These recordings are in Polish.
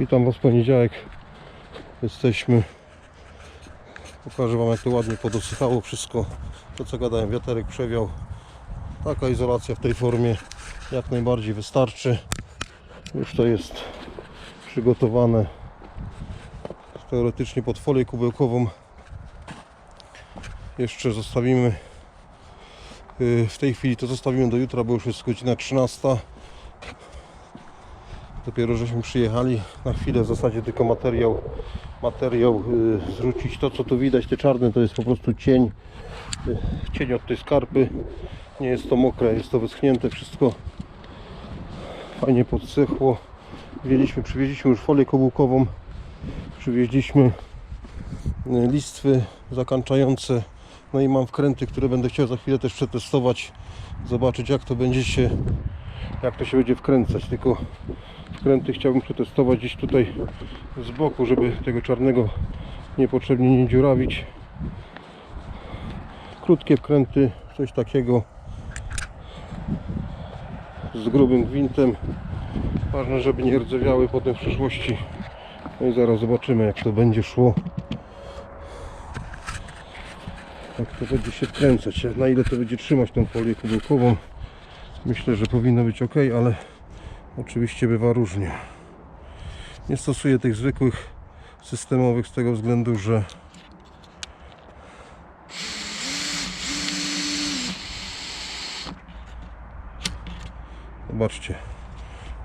Witam Was w poniedziałek. Jesteśmy. Pokażę Wam jak to ładnie podosychało wszystko. To co gadałem, wiaterek przewiał. Taka izolacja w tej formie jak najbardziej wystarczy. Już to jest przygotowane teoretycznie pod folię kubełkową. Jeszcze zostawimy yy, w tej chwili to zostawimy do jutra, bo już jest godzina 13. Dopiero żeśmy przyjechali na chwilę w zasadzie tylko materiał materiał y, zrzucić. To co tu widać, te czarne to jest po prostu cień y, cień od tej skarpy. Nie jest to mokre, jest to wyschnięte wszystko. Fajnie podsychło. Wzięliśmy, przywieźliśmy już folię kobułkową. Przywieźliśmy y, listwy zakończające. No i mam wkręty, które będę chciał za chwilę też przetestować. Zobaczyć jak to będzie się jak to się będzie wkręcać. Tylko wkręty chciałbym przetestować gdzieś tutaj z boku, żeby tego czarnego niepotrzebnie nie dziurawić. Krótkie wkręty, coś takiego z grubym gwintem. Ważne, żeby nie rdzewiały potem w przyszłości. No i zaraz zobaczymy jak to będzie szło. Jak to będzie się wkręcać, na ile to będzie trzymać tą folię kubełkową. Myślę, że powinno być ok, ale oczywiście bywa różnie. Nie stosuję tych zwykłych systemowych z tego względu, że zobaczcie.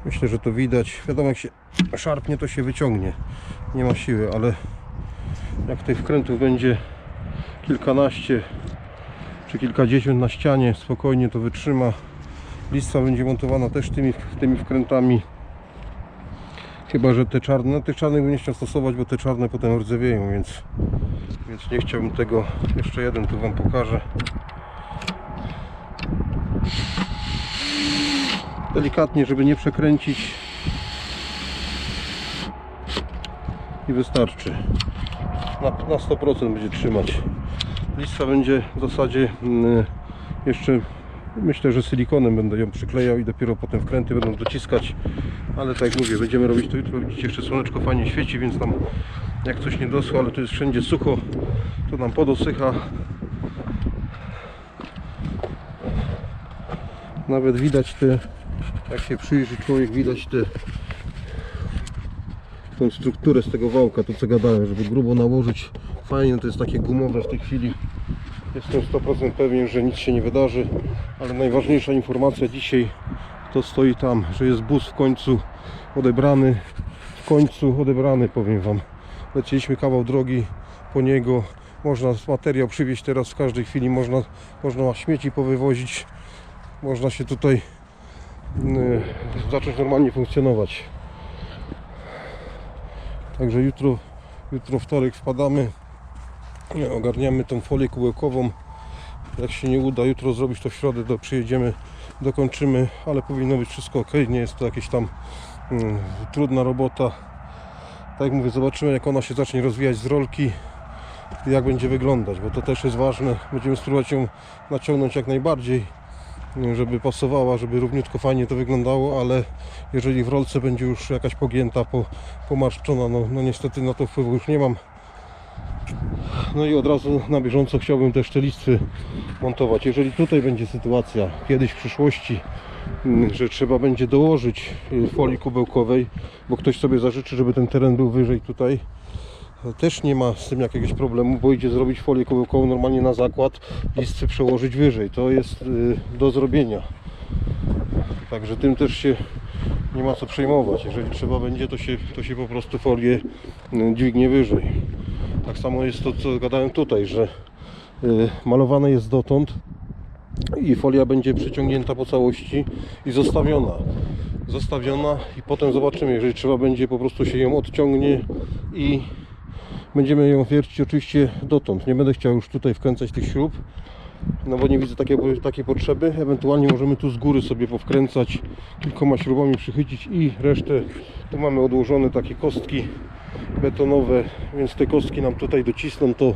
Myślę, że to widać. Wiadomo, jak się szarpnie, to się wyciągnie. Nie ma siły, ale jak tych wkrętów będzie kilkanaście czy kilkadziesiąt na ścianie, spokojnie to wytrzyma. Listwa będzie montowana też tymi, tymi wkrętami. Chyba, że te czarne, no tych czarnych bym nie chciał stosować, bo te czarne potem rdzewieją, więc, więc nie chciałbym tego. Jeszcze jeden tu Wam pokażę. Delikatnie, żeby nie przekręcić. I wystarczy. Na, na 100% będzie trzymać. Listwa będzie w zasadzie mm, jeszcze Myślę, że silikonem będę ją przyklejał i dopiero potem wkręty będą dociskać. Ale tak jak mówię, będziemy robić to jutro. Widzicie, jeszcze słoneczko fajnie świeci, więc tam jak coś nie dosło, ale tu jest wszędzie sucho, to nam podosycha. Nawet widać te, jak się przyjrzy człowiek, widać te tą strukturę z tego wałka, to co gadałem, żeby grubo nałożyć. Fajnie, to jest takie gumowe w tej chwili. Jestem 100% pewien, że nic się nie wydarzy, ale najważniejsza informacja dzisiaj to stoi tam, że jest bus w końcu odebrany, w końcu odebrany powiem Wam. Lecieliśmy kawał drogi po niego, można materiał przywieźć teraz w każdej chwili, można, można śmieci powywozić, można się tutaj yy, zacząć normalnie funkcjonować. Także jutro, jutro wtorek wpadamy ogarniamy tą folię kubełkową jak się nie uda jutro zrobić to w środę to przyjedziemy dokończymy ale powinno być wszystko ok. Nie jest to jakieś tam mm, trudna robota. Tak jak mówię zobaczymy jak ona się zacznie rozwijać z rolki jak będzie wyglądać bo to też jest ważne. Będziemy spróbować ją naciągnąć jak najbardziej żeby pasowała, żeby równiutko fajnie to wyglądało, ale jeżeli w rolce będzie już jakaś pogięta, po, pomarszczona, no, no niestety na to wpływu już nie mam. No i od razu na bieżąco chciałbym też te listwy montować. Jeżeli tutaj będzie sytuacja kiedyś w przyszłości, mm, że trzeba będzie dołożyć y, folii kubełkowej, bo ktoś sobie zażyczy, żeby ten teren był wyżej tutaj, to też nie ma z tym jakiegoś problemu, bo idzie zrobić folię kubełkową normalnie na zakład, listwy przełożyć wyżej. To jest y, do zrobienia. Także tym też się nie ma co przejmować. Jeżeli trzeba będzie, to się, to się po prostu folię y, dźwignie wyżej. Tak samo jest to, co gadałem tutaj, że y, malowane jest dotąd i folia będzie przeciągnięta po całości i zostawiona. Zostawiona i potem zobaczymy, jeżeli trzeba będzie, po prostu się ją odciągnie i będziemy ją wiercić oczywiście dotąd. Nie będę chciał już tutaj wkręcać tych śrub, no bo nie widzę takiej, takiej potrzeby. Ewentualnie możemy tu z góry sobie powkręcać, kilkoma śrubami przychycić i resztę. Tu mamy odłożone takie kostki betonowe, więc te kostki nam tutaj docisną, to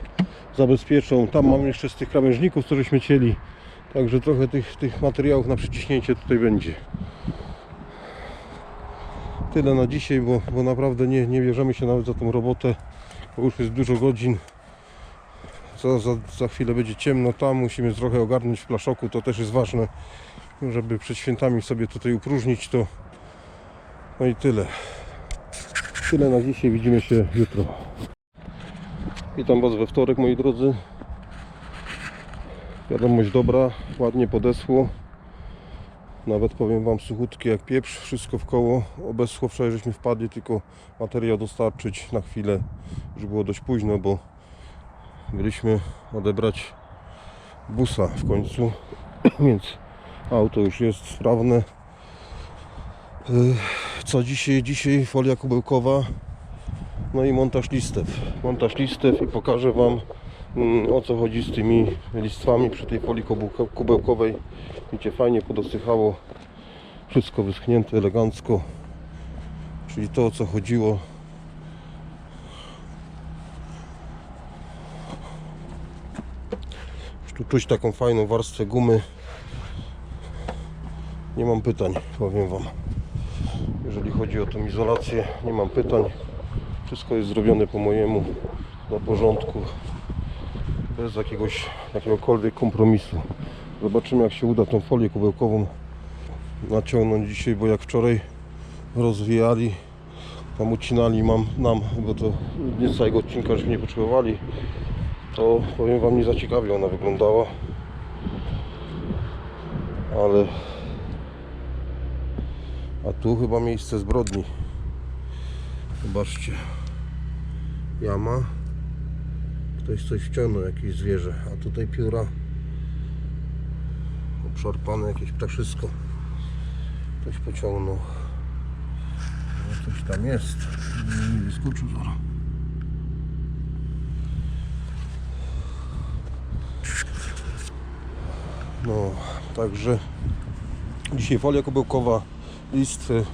zabezpieczą. Tam mamy jeszcze z tych krawężników, co żeśmy cieli. Także trochę tych, tych materiałów na przyciśnięcie tutaj będzie. tyle na dzisiaj, bo, bo naprawdę nie, nie bierzemy się nawet za tą robotę, bo już jest dużo godzin. Za, za, za chwilę będzie ciemno tam, musimy trochę ogarnąć w plaszoku, to też jest ważne, żeby przed świętami sobie tutaj upróżnić to. No i tyle. Tyle na dzisiaj, widzimy się jutro. Witam Was we wtorek moi drodzy. Wiadomość dobra, ładnie podesło. Nawet powiem Wam suchutkie jak pieprz, wszystko w koło. Obeschło wczoraj żeśmy wpadli, tylko materiał dostarczyć na chwilę. Już było dość późno, bo byliśmy odebrać busa w końcu, więc auto już jest sprawne. Yy, Co dzisiaj? Dzisiaj folia kubełkowa, no i montaż listew. Montaż listew i pokażę Wam mm, o co chodzi z tymi listwami przy tej folii kubełko- kubełkowej. Widzicie, fajnie podosychało, wszystko wyschnięte elegancko, czyli to o co chodziło. Tu czuć taką fajną warstwę gumy. Nie mam pytań, powiem Wam. Jeżeli chodzi o tą izolację, nie mam pytań. Wszystko jest zrobione po mojemu, na porządku, bez jakiegoś, jakiegokolwiek kompromisu. Zobaczymy jak się uda tą folię kubełkową naciągnąć dzisiaj, bo jak wczoraj rozwijali, tam ucinali mam, nam, bo to nie całego odcinka żeśmy nie potrzebowali, to powiem Wam nie za ciekawie ona wyglądała. Ale a tu chyba miejsce zbrodni. Zobaczcie. Jama. Ktoś coś wciągnął, jakieś zwierzę. A tutaj pióra. Obszarpane jakieś ptaszysko. Ktoś pociągnął. No, coś tam jest. Nie wyskoczył zaraz. No, także dzisiaj folia kubełkowa, listwy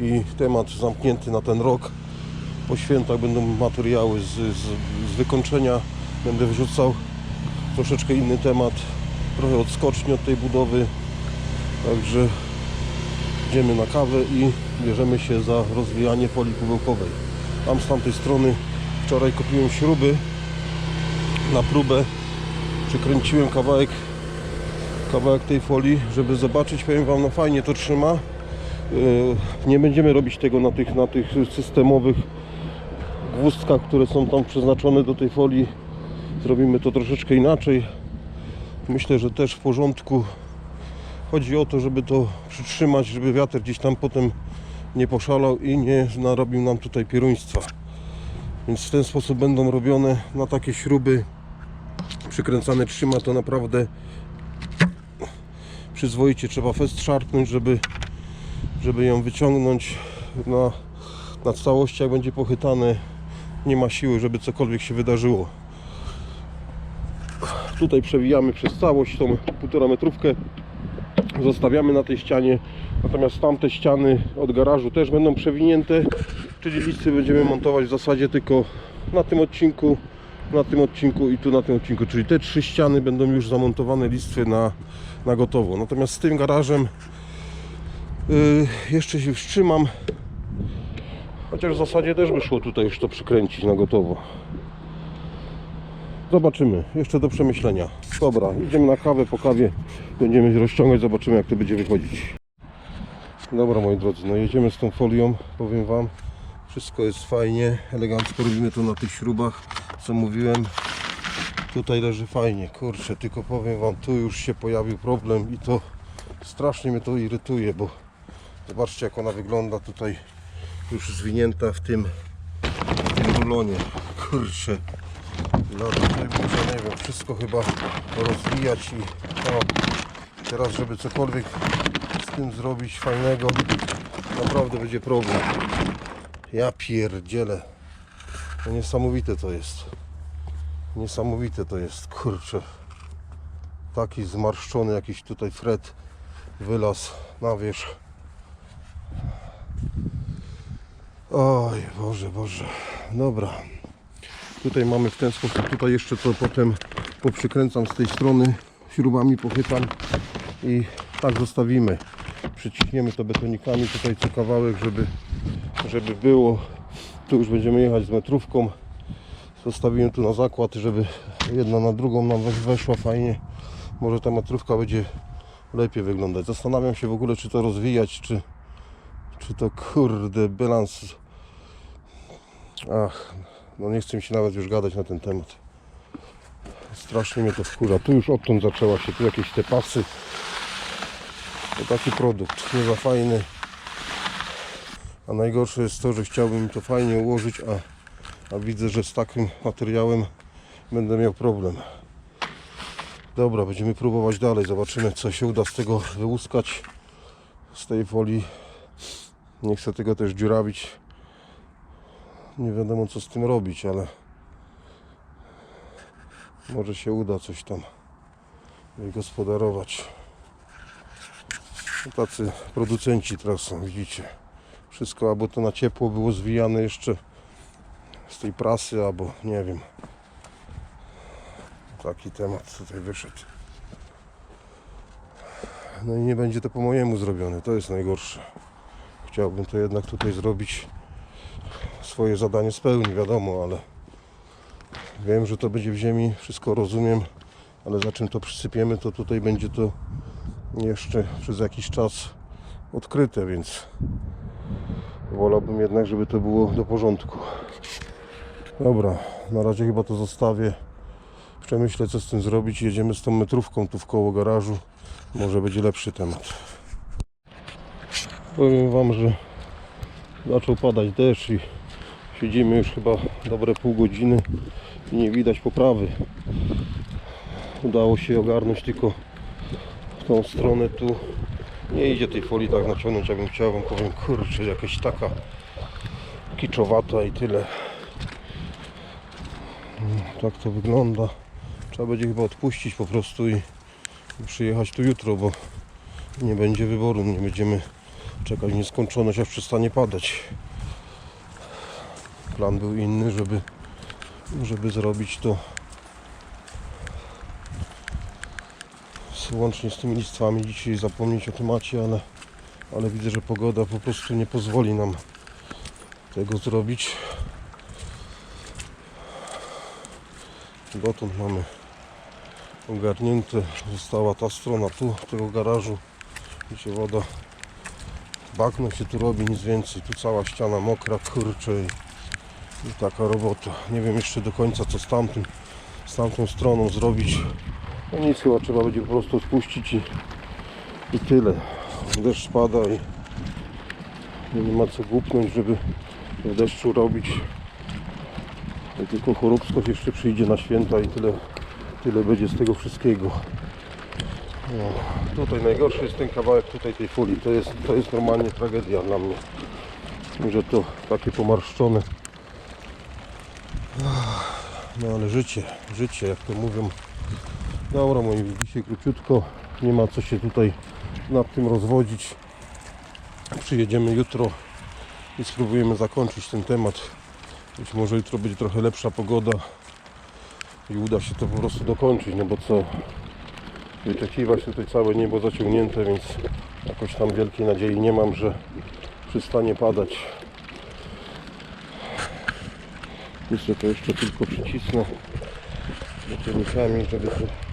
i temat zamknięty na ten rok. Po świętach będą materiały z, z, z wykończenia. Będę wrzucał troszeczkę inny temat, trochę odskoczni od tej budowy. Także idziemy na kawę i bierzemy się za rozwijanie folii kubełkowej. Tam z tamtej strony wczoraj kupiłem śruby na próbę. Przykręciłem kawałek kawałek tej folii, żeby zobaczyć, powiem Wam, no fajnie to trzyma. Yy, Nie będziemy robić tego na tych, na tych systemowych gwózdkach, które są tam przeznaczone do tej folii. Zrobimy to troszeczkę inaczej. Myślę, że też w porządku. Chodzi o to, żeby to przytrzymać, żeby wiatr gdzieś tam potem nie poszalał i nie narobił nam tutaj pieruństwa. Więc w ten sposób będą robione na takie śruby przykręcane trzyma to naprawdę przyzwoicie trzeba fest szarpnąć, żeby, żeby ją wyciągnąć. Na, na całości, jak będzie pochytane nie ma siły, żeby cokolwiek się wydarzyło. Tutaj przewijamy przez całość tą półtora metrówkę. Zostawiamy na tej ścianie. Natomiast tamte ściany od garażu też będą przewinięte. Czyli listy będziemy montować w zasadzie tylko na tym odcinku na tym odcinku i tu na tym odcinku. Czyli te trzy ściany będą już zamontowane listwy na, na gotowo. Natomiast z tym garażem yy, jeszcze się wstrzymam. Chociaż w zasadzie też by szło tutaj już to przykręcić na gotowo. Zobaczymy, jeszcze do przemyślenia. Dobra, idziemy na kawę, po kawie będziemy rozciągać, zobaczymy jak to będzie wychodzić. Dobra moi drodzy, no jedziemy z tą folią, powiem Wam, wszystko jest fajnie, elegancko robimy to na tych śrubach, co mówiłem. Tutaj leży fajnie, kurczę, tylko powiem Wam, tu już się pojawił problem i to strasznie mnie to irytuje, bo zobaczcie jak ona wygląda tutaj już zwinięta w tym, w tym rulonie. Kurczę, no tutaj muszę, nie wiem, wszystko chyba rozwijać i no, teraz żeby cokolwiek z tym zrobić fajnego, naprawdę będzie problem. Ja pierdzielę. No niesamowite to jest. Niesamowite to jest, kurczę. Taki zmarszczony jakiś tutaj fret wylaz na wierzch. Oj, Boże, Boże. Dobra. Tutaj mamy w ten sposób, tutaj jeszcze to potem poprzykręcam z tej strony, śrubami pochytam i tak zostawimy. Przyciśniemy to betonikami tutaj co kawałek, żeby żeby było. Tu już będziemy jechać z metrówką. Zostawiłem tu na zakład, żeby jedna na drugą nam we- weszła fajnie. Może ta metrówka będzie lepiej wyglądać. Zastanawiam się w ogóle, czy to rozwijać, czy, czy to kurde bilans. Ach, no nie chcę mi się nawet już gadać na ten temat. Strasznie mnie to wkurza. Tu już odtąd zaczęła się, tu jakieś te pasy. To taki produkt, nie za fajny. A najgorsze jest to, że chciałbym to fajnie ułożyć, a, a widzę, że z takim materiałem będę miał problem. Dobra, będziemy próbować dalej. Zobaczymy, co się uda z tego wyłuskać. Z tej folii. Nie chcę tego też dziurawić. Nie wiadomo, co z tym robić, ale może się uda coś tam wygospodarować. No Tacy producenci teraz są, widzicie. Wszystko albo to na ciepło było zwijane jeszcze z tej prasy, albo nie wiem. Taki temat tutaj wyszedł. No i nie będzie to po mojemu zrobione, to jest najgorsze. Chciałbym to jednak tutaj zrobić. Swoje zadanie spełni, wiadomo, ale wiem, że to będzie w ziemi, wszystko rozumiem, ale za czym to przysypiemy, to tutaj będzie to jeszcze przez jakiś czas odkryte, więc wolałbym jednak, żeby to było do porządku. Dobra, na razie chyba to zostawię. Przemyślę, co z tym zrobić. Jedziemy z tą metrówką tu w koło garażu. Może będzie lepszy temat. Powiem Wam, że zaczął padać deszcz i siedzimy już chyba dobre pół godziny i nie widać poprawy. Udało się ogarnąć tylko w tą stronę tu. Nie idzie tej folii tak naciągnąć, jakbym chciał. Wam powiem, kurczę, jakaś taka kiczowata i tyle. Mm, Tak to wygląda. Trzeba będzie chyba odpuścić po prostu i przyjechać tu jutro, bo nie będzie wyboru. Nie będziemy czekać w nieskończoność, aż przestanie padać. Plan był inny, żeby, żeby zrobić to łącznie z tymi listwami. Dzisiaj zapomnieć o temacie, ale, ale widzę, że pogoda po prostu nie pozwoli nam tego zrobić. Dotąd mamy ogarnięte. Została ta strona tu, tego garażu, gdzie woda bagno się tu robi, nic więcej. Tu cała ściana mokra, kurcze i, i taka robota. Nie wiem jeszcze do końca co z tamtym, z tamtą stroną zrobić. No nic, chyba trzeba będzie po prostu odpuścić i, i tyle. Deszcz pada i nie ma co głupnąć, żeby w deszczu robić. I tylko choróbskość jeszcze przyjdzie na święta i tyle, tyle będzie z tego wszystkiego. No, tutaj najgorszy jest ten kawałek tutaj tej folii. To jest, to jest normalnie tragedia dla mnie. Że to takie pomarszczone. No ale życie, życie jak to mówią. Dobra moi dzisiaj króciutko. Nie ma co się tutaj nad tym rozwodzić. Przyjedziemy jutro i spróbujemy zakończyć ten temat. Być może jutro będzie trochę lepsza pogoda i uda się to po prostu dokończyć, no bo co wyczekiwać tutaj całe niebo zaciągnięte, więc jakoś tam wielkiej nadziei nie mam, że przestanie padać. Jeszcze to jeszcze tylko przycisnę zaciągnikami, żeby to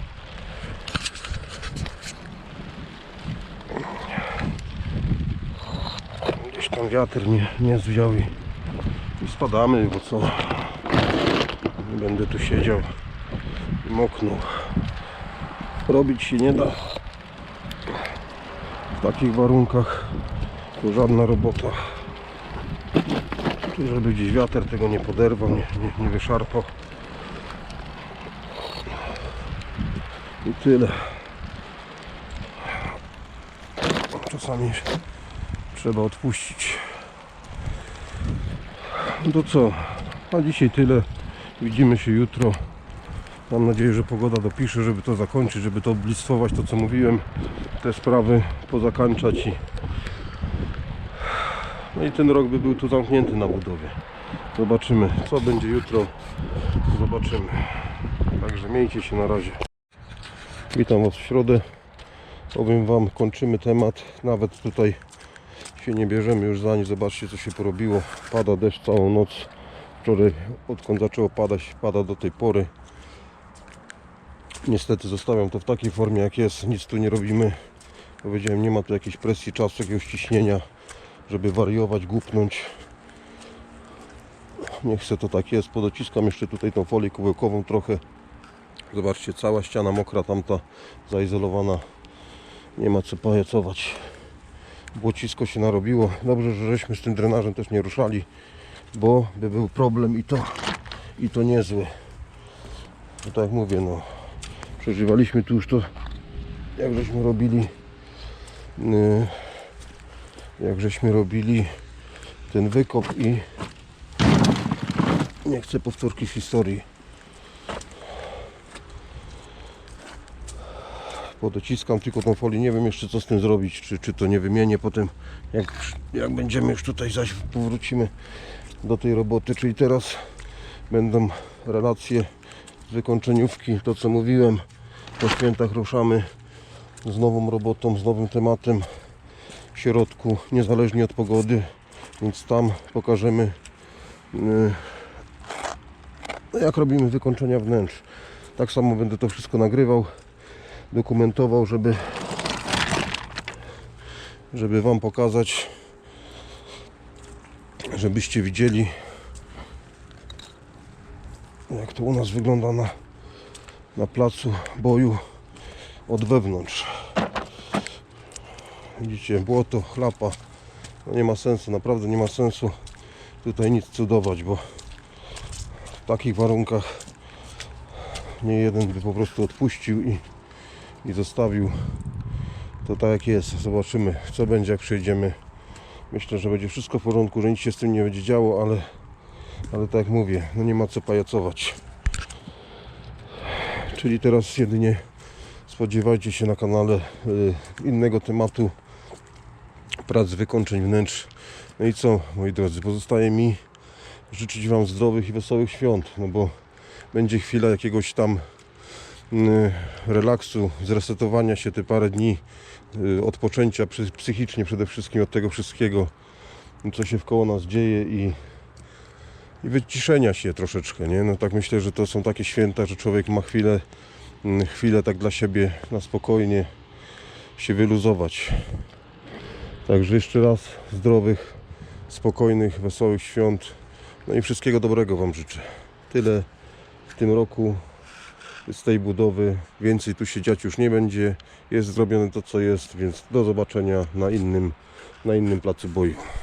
wiatr nie, nie zwiał i, i spadamy, bo co? Nie będę tu siedział. I moknął robić się nie da. W takich warunkach to żadna robota. Tu żeby gdzieś wiatr tego nie poderwał nie, nie, nie wyszarpał. I tyle. Czasami trzeba odpuścić no to co a dzisiaj tyle widzimy się jutro Mam nadzieję, że pogoda dopisze, żeby to zakończyć, żeby to oblistwować, to co mówiłem, te sprawy pozakańczać i no i ten rok by był tu zamknięty na budowie. Zobaczymy, co będzie jutro. Zobaczymy. Także miejcie się na razie. Witam Was w środę. Powiem Wam, kończymy temat. Nawet tutaj nie bierzemy już za nic. Zobaczcie co się porobiło. Pada deszcz całą noc. Wczoraj odkąd zaczęło padać, pada do tej pory. Niestety zostawiam to w takiej formie jak jest. Nic tu nie robimy. Powiedziałem, nie ma tu jakiejś presji czasu, jakiegoś ciśnienia, żeby wariować, głupnąć. Nie chcę to tak jest. Podociskam jeszcze tutaj tą folię kubełkową trochę. Zobaczcie, cała ściana mokra, tamta zaizolowana. Nie ma co pajacować. Błocisko się narobiło. Dobrze, że żeśmy z tym drenażem też nie ruszali, bo by był problem i to, i to niezły. No tak jak mówię, no przeżywaliśmy tu już to, jak żeśmy robili, yy, jak żeśmy robili ten wykop i nie chcę powtórki z historii. Podociskam tylko tą folię, nie wiem jeszcze co z tym zrobić, czy, czy to nie wymienię. Potem, jak, jak będziemy już tutaj zaś powrócimy do tej roboty, czyli teraz będą relacje z wykończeniówki, to co mówiłem, po świętach ruszamy z nową robotą, z nowym tematem. W środku, niezależnie od pogody, więc tam pokażemy yy, jak robimy wykończenia wnętrz. Tak samo będę to wszystko nagrywał dokumentował, żeby żeby Wam pokazać, żebyście widzieli jak to u nas wygląda na, na placu boju od wewnątrz. Widzicie, błoto, chlapa. No nie ma sensu, naprawdę nie ma sensu tutaj nic cudować, bo w takich warunkach nie jeden by po prostu odpuścił i i zostawił to tak jest. Zobaczymy co będzie jak przyjdziemy. Myślę, że będzie wszystko w porządku, że nic się z tym nie będzie działo, ale, ale tak jak mówię, no nie ma co pajacować. Czyli teraz jedynie spodziewajcie się na kanale y, innego tematu prac wykończeń wnętrz. No i co moi drodzy, pozostaje mi życzyć Wam zdrowych i wesołych świąt, no bo będzie chwila jakiegoś tam relaksu, zresetowania się te parę dni, y, odpoczęcia psy- psychicznie przede wszystkim od tego wszystkiego, co się wkoło nas dzieje i, i wyciszenia się troszeczkę, nie? No tak myślę, że to są takie święta, że człowiek ma chwilę, mm, chwilę tak dla siebie na spokojnie się wyluzować. Także jeszcze raz zdrowych, spokojnych, wesołych świąt. No i wszystkiego dobrego Wam życzę. Tyle w tym roku z tej budowy. Więcej tu się dziać już nie będzie. Jest zrobione to, co jest, więc do zobaczenia na innym, na innym placu boju.